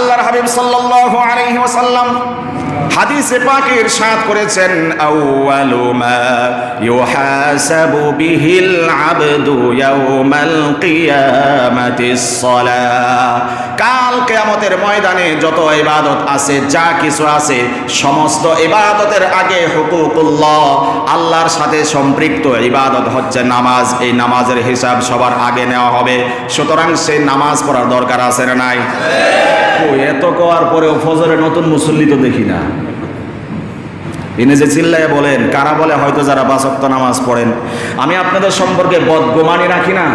আল্লাহর হাবিব সাল্লাহ আলহিহাসাল্লাম হাদিসে পাকে ইরশাদ করেছেন, আউয়ালু মা ইউহাসাবু বিহিল আবদু ইয়াউমাল কিয়ামাতিস সালাহ। কাল কিয়ামতের ময়দানে যত ইবাদত আছে, যা কিছু আছে, সমস্ত ইবাদতের আগে হুকুকুল্লাহ, আল্লাহর সাথে সম্পৃক্ত ইবাদত হচ্ছে নামাজ। এই নামাজের হিসাব সবার আগে নেওয়া হবে। সুতরাং সেই নামাজ পড়ার দরকার আছে না নাই? এত কওয়ার পরেও ফজরে নতুন মুসল্লি তো দেখি না। ইনি যে চিল্লায় বলেন, কারা বলে, হয়তো যারা বাসক্ত নামাজ পড়েন। আমি আপনাদের সম্পর্কে বদগোমানি রাখি না,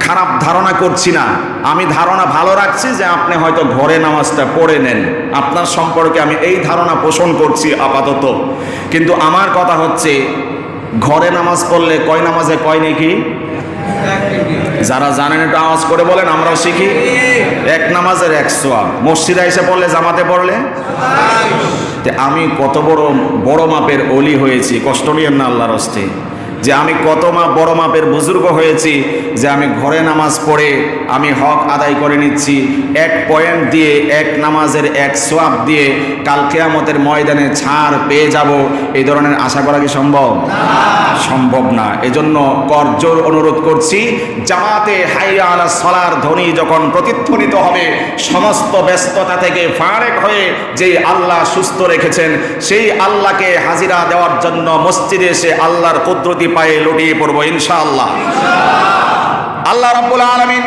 খারাপ ধারণা করছি না। আমি ধারণা ভালো রাখছি যে আপনি হয়তো ঘরে নামাজটা পড়ে নেন। আপনার সম্পর্কে আমি এই ধারণা পোষণ করছি আপাতত। কিন্তু আমার কথা হচ্ছে, ঘরে নামাজ পড়লে কয় নামাজে কয় নাকি? যারা জানেন একটু আওয়াজ করে বলেন, আমরাও শিখি। এক নামাজের এক সোয়াব। মসজিদে এসে পড়লে, জামাতে পড়লে? আমি কত বড় বড় মাপের অলি হয়েছি। কষ্ট নিয়েন না আল্লাহর হস্তে। যে আমি কত মা বড় মাপের বুজুর্গ হয়েছি, যে আমি ঘরে নামাজ পড়ে আমি হক আদায় করে নিচ্ছি, এক পয়েন্ট দিয়ে, এক নামাজের এক সোয়াব দিয়ে কাল কেয়ামতের ময়দানে ছাড় পেয়ে যাব, এই ধরনের আশা করা কি সম্ভব? সম্ভব না। এজন্য করজোর অনুরোধ করছি, জামাতে হাইয়া আলা সলার ধ্বনি যখন প্রতিধ্বনিত হবে, সমস্ত ব্যস্ততা থেকে ফারেক হয়ে যে আল্লাহ সুস্থ রেখেছেন, সেই আল্লাহকে হাজিরা দেওয়ার জন্য মসজিদে এসে আল্লাহর কুদরতি পায়ে লুটিয়ে পড়ব, ইনশাআল্লাহ। আল্লাহ রাব্বুল আলামিন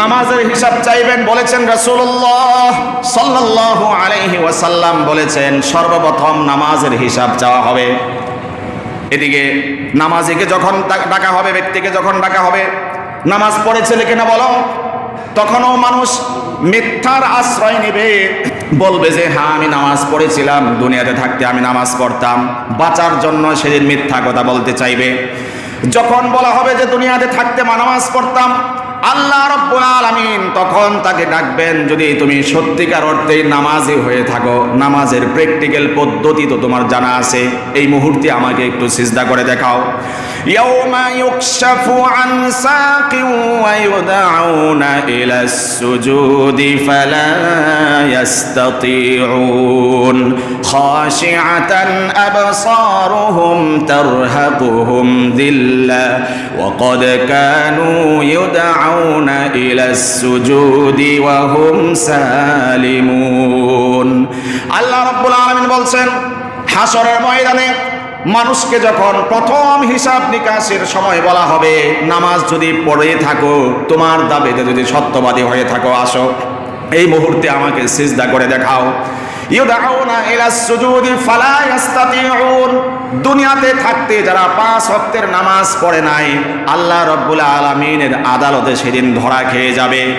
নামাজের হিসাব চাইবেন, বলেছেন রাসূলুল্লাহ সাল্লাল্লাহু আলাইহি ওয়াসাল্লাম বলেছেন, সর্বপ্রথম নামাজের হিসাব চাওয়া হবে। এদিকে নামাজিকে যখন ডাকা হবে, ব্যক্তিকে যখন ডাকা হবে, নামাজ পড়েছে কিনা বলো, তখনও মানুষ মিথ্যার আশ্রয় নেবে। বলবে যে হ্যাঁ আমি নামাজ পড়েছিলাম, দুনিয়াতে থাকতে আমি নামাজ পড়তাম। বাঁচার জন্য সেদিন মিথ্যা কথা বলতে চাইবে। যখন বলা হবে যে, দুনিয়াতে থাকতে নামাজ পড়তাম, আল্লাহ রব্বুল আলামিন তখন তাকে ডাকবেন, যদি তুমি সত্যিকার অর্থে নামাজি হয়ে থাকো, নামাজের প্র্যাকটিক্যাল পদ্ধতি তো তোমার জানা আছে। এই মুহূর্তে আমাকে একটু সিজদা করে দেখাও। ইয়াউমা ইউকশাফু আন সাকিন ওয়া ইউদআউনা ইলা সুজুদি ফালা ইয়াস্তাতিউন খাশিআতান আবসারুহুম তারহাকুহুম দিল্লা ওয়া ক্বাদ কানু ইউদআউনা ইলা সুজুদি ওয়া হুম সালিমুন আল্লাহ রাব্বুল আলামিন বলছেন হাসরের ময়দানে মানুষকে যখন প্রথম হিসাব নিকাশের সময় বলা হবে, নামাজ যদি পড়ে থাকো, তোমার দাবিতে যদি সত্যবাদী হয়ে থাকো, আসো। এই মুহূর্তে আমাকে সিজদা করে দেখাও। ইউদাউনা ইলা সুজুদি ফালা ইস্তাতিউন দুনিয়াতে থাকতে যারা পাঁচ ওয়াক্তের নামাজ পড়ে নাই আল্লাহ রব্বুল আলামিনের আদালতে সেদিন ধরা খেয়ে যাবে।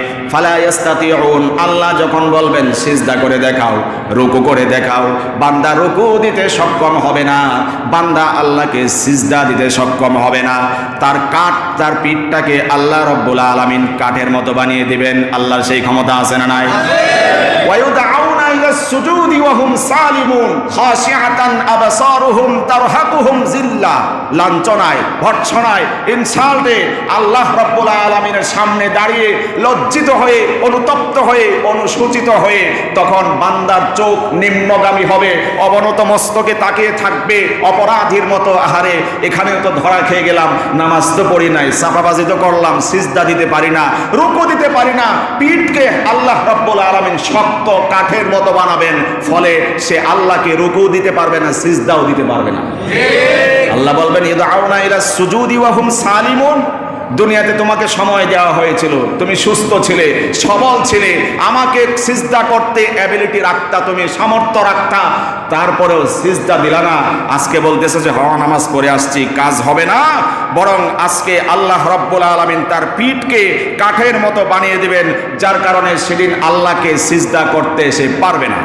আল্লাহ যখন বলবেন সিজদা করে দেখাও রুকু করে দেখাও বান্দা রুকু দিতে সক্ষম হবে না বান্দা আল্লাহকে সিজদা দিতে সক্ষম হবে না তার কাঠ তার পিঠটাকে আল্লাহ রব্বুল আলামিন কাঠের মতো বানিয়ে দিবেন আল্লাহর সেই ক্ষমতা আছে না নাই? সামনে দাঁড়িয়ে লজ্জিত হয়ে, অনুতপ্ত হয়ে, অনুসূচিত হয়ে তখন বান্দার চোখ নিম্নগামী হবে, অবনত মস্তকে তাকিয়ে থাকবে, অপরাধীর মতো আহারে এখানেও তো ধরা খেয়ে গেলাম, নামাজ তো পড়ি নাই চাপাবাজি তো করলাম, সিজদা দিতে পারি না, রুকু দিতে পারি না, পিঠকে আল্লাহ রাব্বুল আলামিন শক্ত কাঠের মতো বানাবেন ফলে সে আল্লাহকে রুকু দিতে পারবে না সিজদাও দিতে পারবে না। আল্লাহ বলবেন ইদআউনা ইলা সুজুদি ওয়া হুম সালিমুন। দুনিয়াতে তোমাকে সময় দেওয়া হয়েছিল। তুমি সুস্থ ছিলে, সবল ছিলে। আমাকে সিজদা করতে অ্যাবিলিটি রাখতা, তুমি সামর্থ্য রাখতা। তারপরেও সিজদা দিলা না। আজকে বলতেছে যে, হওয়া নামাজ পড়ে আসছি, কাজ হবে না। বরং আজকে আল্লাহ রব্বুল আলমিন তার পিঠকে কাঠের মতো বানিয়ে দিবেন, যার কারণে সেদিন আল্লাহকে সিজদা করতে সে পারবে না।